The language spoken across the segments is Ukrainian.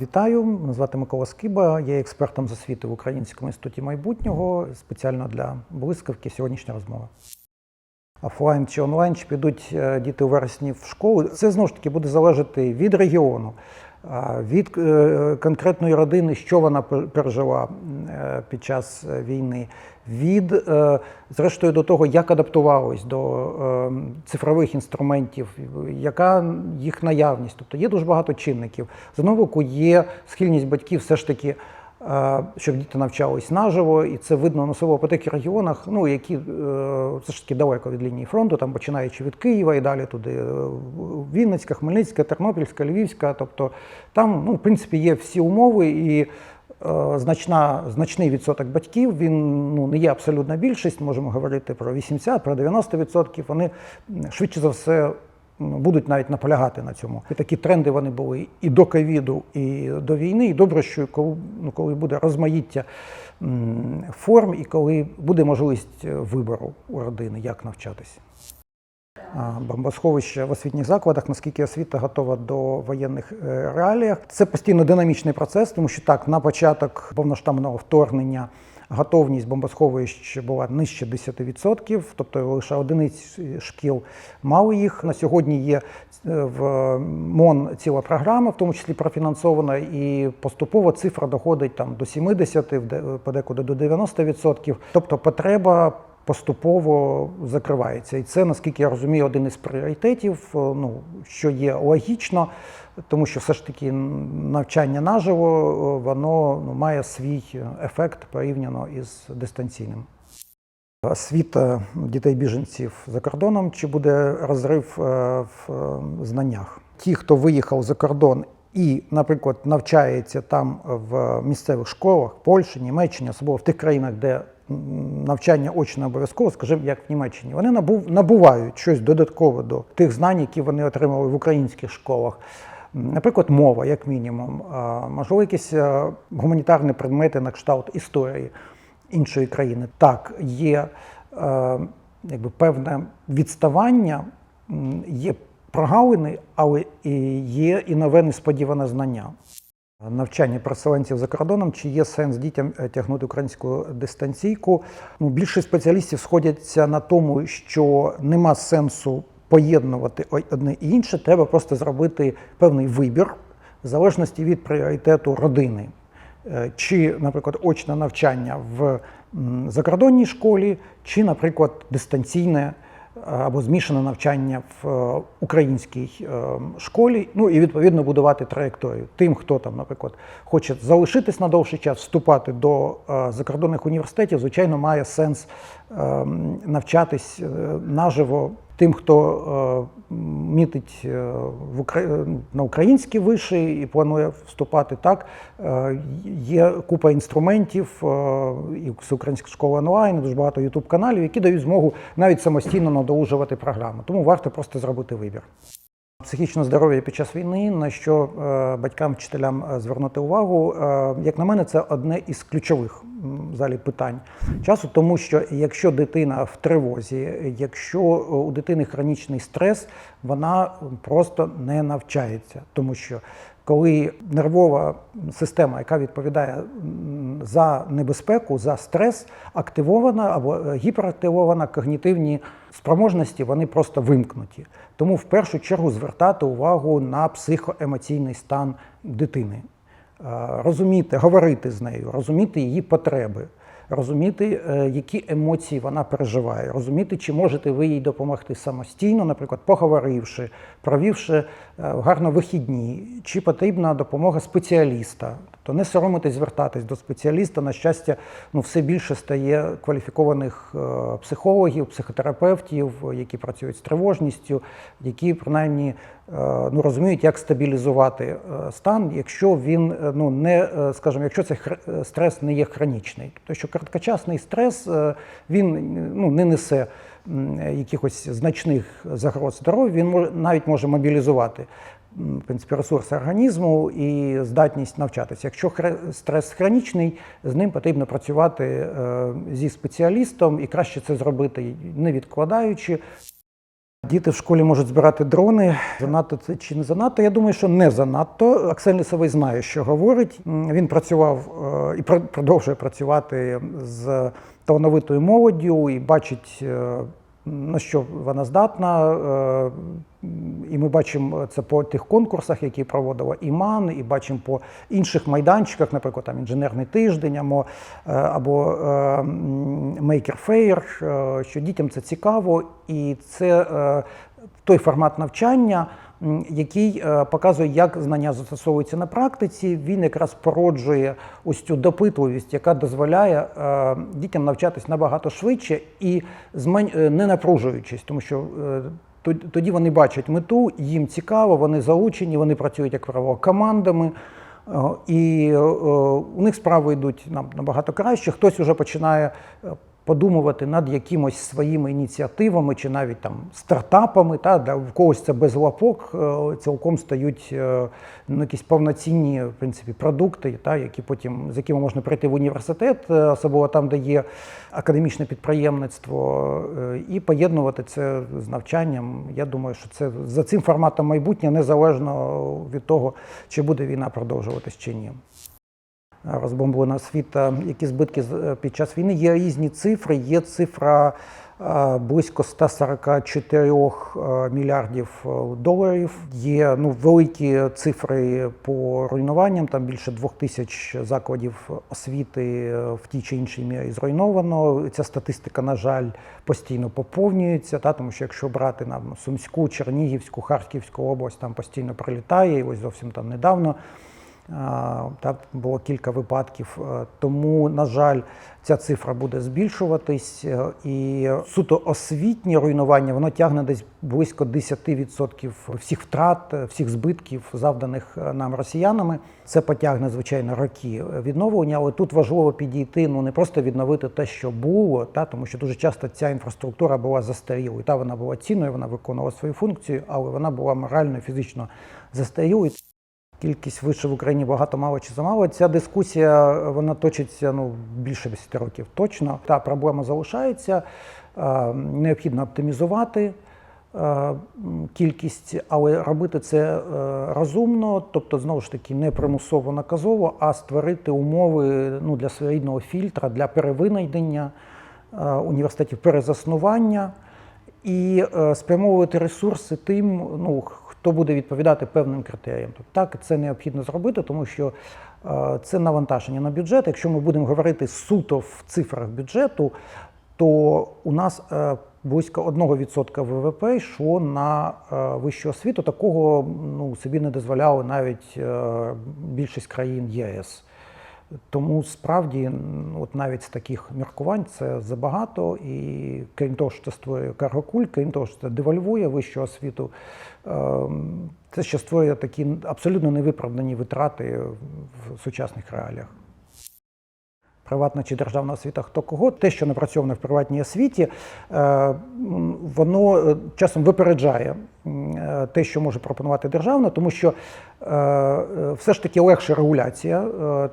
Вітаю, мене звати Микола Скиба. Я є експертом з освіти в Українському інституті майбутнього. Спеціально для блискавки сьогоднішня розмова. Офлайн чи онлайн, чи підуть е, діти у вересні в школу. Це знову ж таки буде залежати від регіону, від е, конкретної родини, що вона пер- пережила е, під час е, війни, від зрештою до того, як адаптувалось до цифрових інструментів, яка їх наявність. Тобто є дуже багато чинників. З одного є схильність батьків все ж таки. Щоб діти навчались наживо, і це видно особливо по таких регіонах, ну які е, все ж таки далеко від лінії фронту, там починаючи від Києва і далі туди е, Вінницька, Хмельницька, Тернопільська, Львівська. Тобто там, ну, в принципі, є всі умови, і е, значна, значний відсоток батьків, він ну, не є абсолютна більшість, можемо говорити про 80, про 90%. Вони швидше за все будуть навіть наполягати на цьому. І такі тренди вони були і до ковіду, і до війни. І добре, що коли, ну, коли буде розмаїття форм, і коли буде можливість е, вибору у родини, як навчатися. Бомбосховища в освітніх закладах, наскільки освіта готова до воєнних е, реаліях. Це постійно динамічний процес, тому що так, на початок повноштабного вторгнення готовність бомбосховищ була нижче 10%, тобто лише одиниць шкіл мали їх. На сьогодні є е, в МОН ціла програма, в тому числі профінансована, і поступово цифра доходить там до 70%, подекуди до 90%. Тобто потреба поступово закривається. І це, наскільки я розумію, один із пріоритетів, е, ну, що є логічно, тому що все ж таки навчання наживо, е, воно ну, має свій ефект порівняно із дистанційним. Освіта дітей-біженців за кордоном, чи буде розрив е, в знаннях? Ті, хто виїхав за кордон і, наприклад, навчається там в місцевих школах, Польщі, Німеччині, особливо в тих країнах, де навчання очно обов'язково, скажімо, як в Німеччині, вони набув, набувають щось додаткове до тих знань, які вони отримали в українських школах. Наприклад, мова, як мінімум, можливо, якісь е, гуманітарні предмети на кшталт історії іншої країни. Так, є е, якби певне відставання, є прогалини, але є і нове несподіване знання. Навчання переселенців за кордоном, чи є сенс дітям е, тягнути українську дистанційку? Ну, більше спеціалістів сходяться на тому, що нема сенсу поєднувати одне і інше, треба просто зробити певний вибір в залежності від пріоритету родини. Е, Чи, наприклад, очне навчання в закордонній школі, чи, наприклад, дистанційне або змішане навчання в е, українській е, школі, ну і відповідно будувати траєкторію. Тим, хто там, наприклад, хоче залишитись на довший час, вступати до е, закордонних університетів, звичайно, має сенс е, навчатись наживо. Тим, хто е, мітить е, в на українські виші і планує вступати так, е, є купа інструментів, і всеукраїнська школа онлайн, дуже багато ютуб каналів, які дають змогу навіть самостійно надолужувати програму. Тому варто просто зробити вибір. Психічне здоров'я під час війни, на що е, батькам, вчителям е, звернути увагу, е, як на мене, це одне із ключових м, взагалі питань часу, тому що якщо дитина в тривозі, якщо у дитини хронічний стрес, вона просто не навчається, тому що коли нервова система, яка відповідає за небезпеку, за стрес, активована або е, гіперактивована, когнітивні спроможності вони просто вимкнуті. Тому в першу чергу звертати увагу на психоемоційний стан дитини, Е, розуміти, говорити з нею, розуміти її потреби. Розуміти, е, які емоції вона переживає, розуміти, чи можете ви їй допомогти самостійно, наприклад, поговоривши, провівши гарно вихідні, чи потрібна допомога спеціаліста. Тобто не соромитись звертатись до спеціаліста. На щастя, ну все більше стає кваліфікованих е, психологів, психотерапевтів, які працюють з тривожністю, які принаймні е, ну, розуміють, як стабілізувати е, стан, якщо він ну не скажімо, якщо цей стрес не є хронічний. Тобто, що короткочасний стрес він ну, не несе якихось значних загроз здоров'ю, він навіть може мобілізувати в принципі, ресурси організму і здатність навчатися. Якщо стрес хронічний, з ним потрібно працювати е, зі спеціалістом і краще це зробити не відкладаючи. Діти в школі можуть збирати дрони. Занадто це чи не занадто? Я думаю, що не занадто. Аксель Лісовий знає, що говорить. Він працював е, і продовжує працювати з талановитою молоддю і бачить, е, на що вона здатна. І ми бачимо це по тих конкурсах, які проводила ІМАН, і бачимо по інших майданчиках, наприклад, там інженерний тиждень або, е, або е, Maker Fair, е, що дітям це цікаво, і це той формат навчання, який показує, як знання застосовуються на практиці. Він якраз породжує ось цю допитливість, яка дозволяє дітям навчатись набагато швидше і не напружуючись, тому що тоді вони бачать мету, їм цікаво, вони заучені, вони працюють як правило командами. Е, І е, у них справи йдуть нам набагато краще. Хтось вже починає е, подумувати над якимось своїми ініціативами чи навіть там стартапами. Та для в когось це без лапок е, цілком стають е, ну, якісь повноцінні в принципі продукти, та які потім з якими можна прийти в університет, е, особливо там, де є академічне підприємництво, і поєднувати це з навчанням. Я думаю, що це за цим форматом майбутнє незалежно від того, чи буде війна продовжуватись чи ні. Розбомблена світа, які збитки е, під час війни. Є різні цифри. Є цифра е, близько 144 е, мільярдів е, доларів. Є ну, великі цифри по руйнуванням. Там більше двох тисяч закладів освіти е, в тій чи іншій мірі зруйновано. Ця статистика, на жаль, постійно поповнюється. Та, тому що якщо брати нам Сумську, Чернігівську, Харківську область, там постійно прилітає. І ось зовсім там недавно. Так було кілька випадків. Е, Тому, на жаль, ця цифра буде збільшуватись, е, і суто освітнє руйнування воно тягне десь близько 10% всіх втрат, е, всіх збитків, завданих нам росіянами. Це потягне звичайно роки відновлення, але тут важливо підійти. Ну не просто відновити те, що було, та тому що дуже часто ця інфраструктура була застарілою. Та вона була цінною, вона виконувала свою функцію, але вона була морально і фізично застарілою. Кількість вишів в Україні багато мало чи замало. Ця дискусія вона точиться ну більше 10 років точно. Та проблема залишається. Е, Необхідно оптимізувати е, кількість, але робити це е, розумно, тобто знову ж таки не примусово наказово, а створити умови ну, для своєрідного фільтра, для перевинайдення е, університетів перезаснування і е, спрямовувати ресурси тим, ну хто буде відповідати певним критеріям. Тобто, так, це необхідно зробити, тому що е, це навантаження на бюджет. Якщо ми будемо говорити суто в цифрах бюджету, то у нас е, близько 1% ВВП йшло на е, вищу освіту. Такого ну, собі не дозволяли навіть більшість країн ЄС. Тому справді, от навіть з таких міркувань це забагато, і крім того, що це створює каргокуль, крім того, що це девальвує вищу освіту, ем, це ще створює такі абсолютно невиправдані витрати в сучасних реаліях. Приватна чи державна освіта, хто кого, те, що напрацьоване в приватній освіті, е, воно е, часом випереджає е, те, що може пропонувати державна, тому що все ж таки легша регуляція,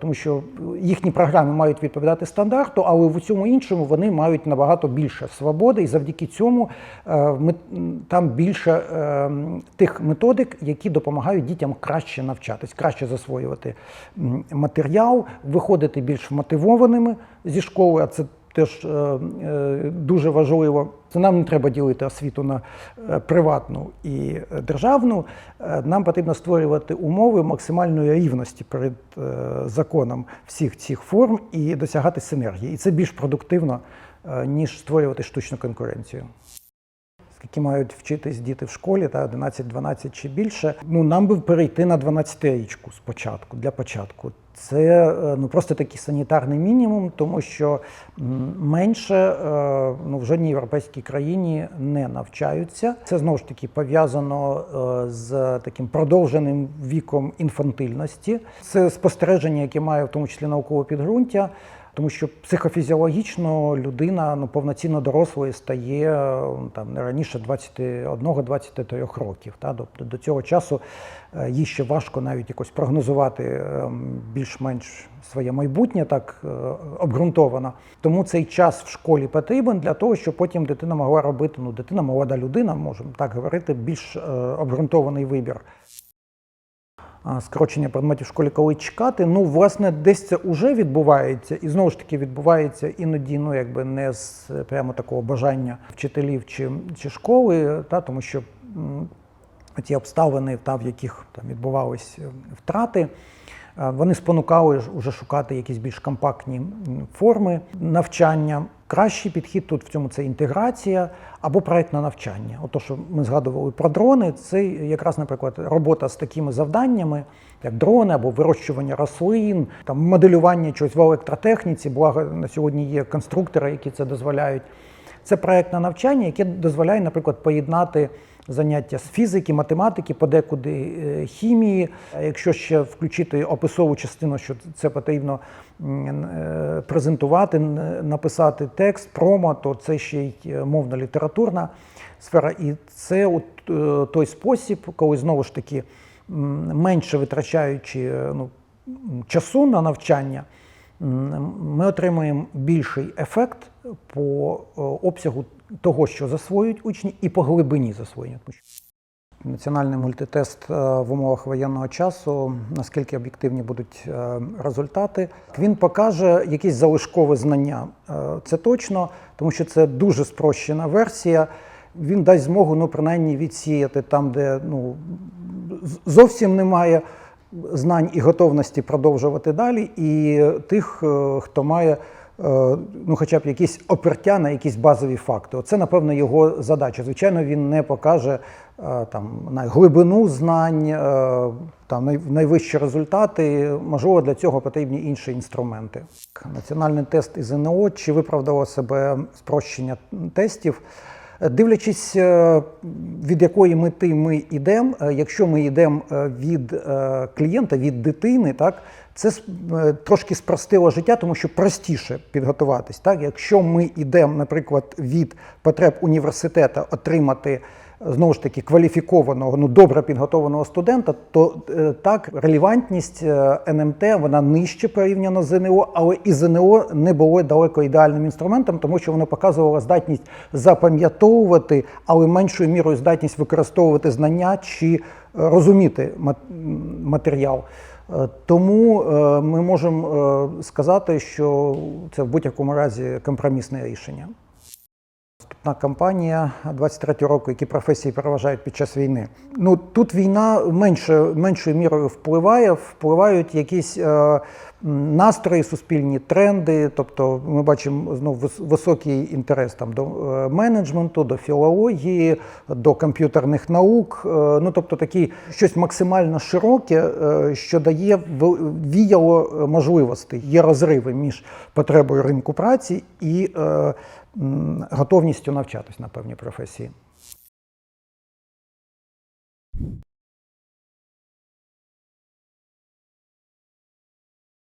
тому що їхні програми мають відповідати стандарту, але в цьому іншому вони мають набагато більше свободи, і завдяки цьому там більше тих методик, які допомагають дітям краще навчатись, краще засвоювати матеріал, виходити більш мотивованими зі школи. А це теж е, е, дуже важливо. Це нам не треба ділити освіту на е, приватну і державну. Нам потрібно створювати умови максимальної рівності перед законом всіх цих форм і досягати синергії. І це більш продуктивно, ніж створювати штучну конкуренцію. Скільки мають вчитись діти в школі, та 11-12 чи більше. Ну нам би перейти на 12-річку спочатку для початку. Це е, ну просто такий санітарний мінімум, тому що менше е, ну, в жодній європейській країні не навчаються. Це знову ж таки пов'язано е, з таким продовженим віком інфантильності. Це спостереження, яке має в тому числі наукове підґрунтя. Тому що психофізіологічно людина ну, повноцінно дорослою стає е, там, не раніше 21-23 років. Та? Тобто до цього часу е, їй ще важко навіть якось прогнозувати ем, більш-менш своє майбутнє так е, обґрунтовано. Тому цей час в школі потрібен для того, щоб потім дитина могла робити, ну, дитина, молода людина, можемо так говорити, більш е, обґрунтований вибір. Скорочення предметів в школі, коли чекати. Ну, власне, десь це вже відбувається, і знову ж таки відбувається іноді, ну якби не з прямо такого бажання вчителів чи, чи школи, та, тому що м, ті обставини, та, в яких там відбувалися втрати, вони спонукали ж уже шукати якісь більш компактні форми навчання. Кращий підхід тут в цьому це інтеграція або проєктне навчання. Ото, що ми згадували про дрони, це якраз, наприклад, робота з такими завданнями, як дрони або вирощування рослин, там моделювання чогось в електротехніці. Благо на сьогодні є конструктори, які це дозволяють. Це проєктне навчання, яке дозволяє, наприклад, поєднати заняття з фізики, математики, подекуди е, хімії. Якщо ще включити описову частину, що це потрібно е, презентувати, написати текст, промо, то це ще й е, мовно-літературна сфера. І це от той спосіб, коли знову ж таки менше витрачаючи ну, часу на навчання, ми отримуємо більший ефект по обсягу того, що засвоюють учні, і по глибині засвоєння. Національний мультитест е, в умовах воєнного часу, наскільки об'єктивні будуть е, результати, він покаже якісь залишкові знання. Е, Це точно, тому що це дуже спрощена версія. Він дасть змогу, ну, принаймні, відсіяти там, де ну, зовсім немає знань і готовності продовжувати далі, і тих, хто має ну, хоча б якісь опертя на якісь базові факти. Оце, напевно, його задача. Звичайно, він не покаже е, там, на глибину знань, е, там, найвищі результати. Можливо, для цього потрібні інші інструменти. Національний тест із ЗНО чи виправдало себе спрощення тестів? Дивлячись, е, від якої мети ми йдемо, е, якщо ми йдемо е, від е, клієнта, від дитини, так, це е, трошки спростило життя, тому що простіше підготуватись. Так? Якщо ми йдемо, наприклад, від потреб університету отримати знову ж таки кваліфікованого, ну добре підготованого студента, то е, так релевантність е, НМТ вона нижче порівняно з ЗНО, але і ЗНО не було далеко ідеальним інструментом, тому що воно показувало здатність запам'ятовувати, але меншою мірою здатність використовувати знання чи е, розуміти матеріал. Е, Тому е, ми можемо е, сказати, що це в будь-якому разі компромісне рішення. Наступна кампанія 23 року, які професії переважають під час війни. Ну тут війна менше, меншою мірою впливає, впливають якісь настрої, суспільні тренди. Тобто ми бачимо знову високий інтерес там до е, менеджменту, до філології, до комп'ютерних наук. Е, ну тобто такі щось максимально широке, е, що дає віяло можливостей. Є розриви між потребою ринку праці і готовністю навчатись на певній професії.